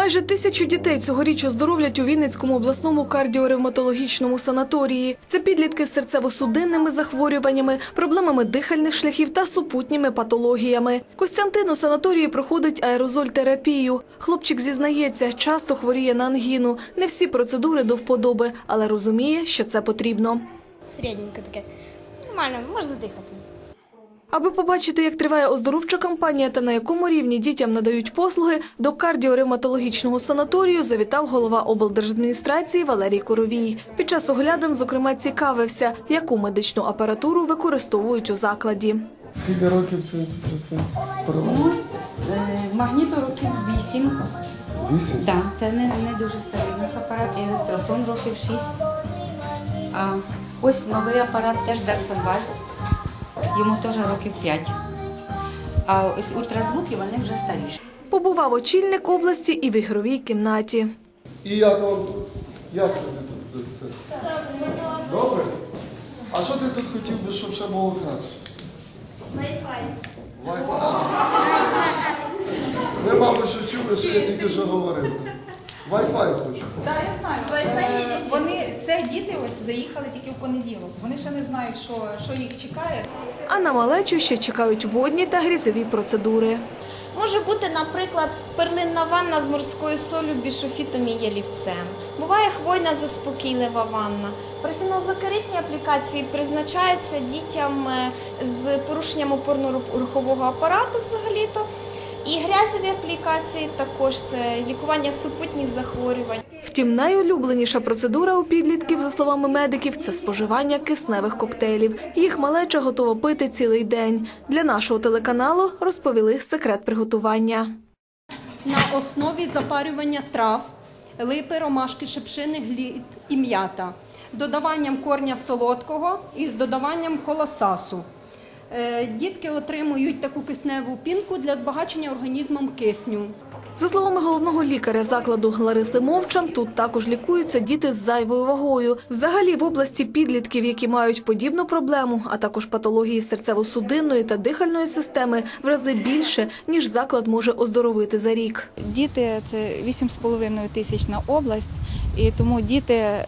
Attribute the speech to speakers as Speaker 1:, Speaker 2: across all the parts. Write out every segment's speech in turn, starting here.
Speaker 1: Майже тисячу дітей цьогоріч оздоровлять у Вінницькому обласному кардіоревматологічному санаторії. Це підлітки з серцево-судинними захворюваннями, проблемами дихальних шляхів та супутніми патологіями. Костянтин у санаторії проходить аерозоль-терапію. Хлопчик зізнається, часто хворіє на ангіну. Не всі процедури до вподоби, але розуміє, що це потрібно.
Speaker 2: Середненько таке. Нормально, можна дихати.
Speaker 1: Аби побачити, як триває оздоровча кампанія та на якому рівні дітям надають послуги, до кардіоревматологічного санаторію завітав голова облдержадміністрації Валерій Коровій. Під час оглядин, зокрема, цікавився, яку медичну апаратуру використовують у закладі.
Speaker 3: Скільки років це?
Speaker 4: Ну, е, років 8.
Speaker 3: Вісім?
Speaker 4: Да, це не, не дуже старий у нас апарат, і електросон років 6. А ось новий апарат теж Дарсонваль. Йому теж років 5. А ось ультразвуки вони вже старіші.
Speaker 1: Побував очільник області і в ігровій кімнаті.
Speaker 3: І як вам тут? Як тобі тут? Добре? А що ти тут хотів би, щоб ще було краще? Wi-Fi. Ви, мабуть, що чули, що я тільки що говорив. Wi-Fi хочу.
Speaker 5: Так, я знаю. Е, Вони це діти ось заїхали тільки в понеділок. Вони ще не знають, що, що їх чекає.
Speaker 1: А на малечу ще чекають водні та грізові процедури.
Speaker 2: Може бути, наприклад, перлинна ванна з морською солью, бішофітом і ялівцем. Буває хвойна заспокійлива ванна. Парфінозокеритні аплікації призначаються дітям е, з порушенням опорно-рухового апарату взагалі-то. І грязові аплікації також це лікування супутніх захворювань.
Speaker 1: Втім, найулюбленіша процедура у підлітків, за словами медиків, це споживання кисневих коктейлів. Їх малеча готова пити цілий день. Для нашого телеканалу розповіли секрет приготування.
Speaker 6: на основі запарювання трав, липи, ромашки, шипшини, глід і м'ята, додаванням корня солодкого і з додаванням колосасу. Е, Дітки отримують таку кисневу пінку для збагачення організмом кисню.
Speaker 1: За словами головного лікаря закладу Лариси Мовчан, тут також лікуються діти з зайвою вагою. Взагалі в області підлітків, які мають подібну проблему, а також патології серцево-судинної та дихальної системи, в рази більше, ніж заклад може оздоровити за рік.
Speaker 7: Діти це 8,5 тисяч на область, і тому діти е,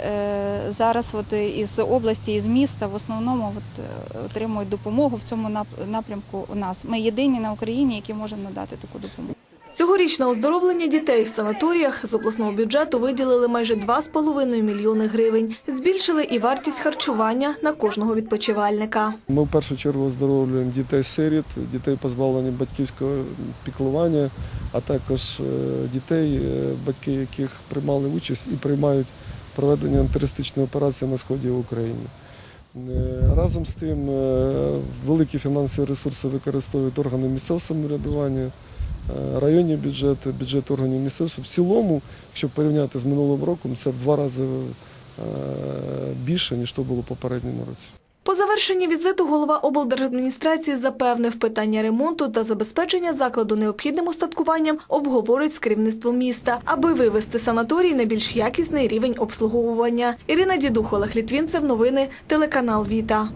Speaker 7: зараз от із області, із міста в основному от, е, отримують допомогу в цьому напрямку у нас. Ми єдині на Україні, які можемо надати таку допомогу.
Speaker 1: Цьогоріч на оздоровлення дітей в санаторіях з обласного бюджету виділили майже 2,5 мільйони гривень. Збільшили і вартість харчування на кожного відпочивальника.
Speaker 3: Ми в першу чергу оздоровлюємо дітей-сиріт, дітей позбавлені батьківського піклування, а також е, дітей, е, батьки яких приймали участь і приймають проведення антитерористичної операції на сході України. Е, Разом з тим великі фінансові ресурси використовують органи місцевого самоврядування, районні бюджети, бюджет органів місцевого. В цілому, якщо порівняти з минулим роком, це в два рази е, більше, ніж то було попередньому році.
Speaker 1: По завершенні візиту голова облдержадміністрації запевнив, питання ремонту та забезпечення закладу необхідним устаткуванням обговорить з керівництвом міста, аби вивести санаторій на більш якісний рівень обслуговування. Ірина Дідух, Олег Літвінцев, новини, телеканал Віта.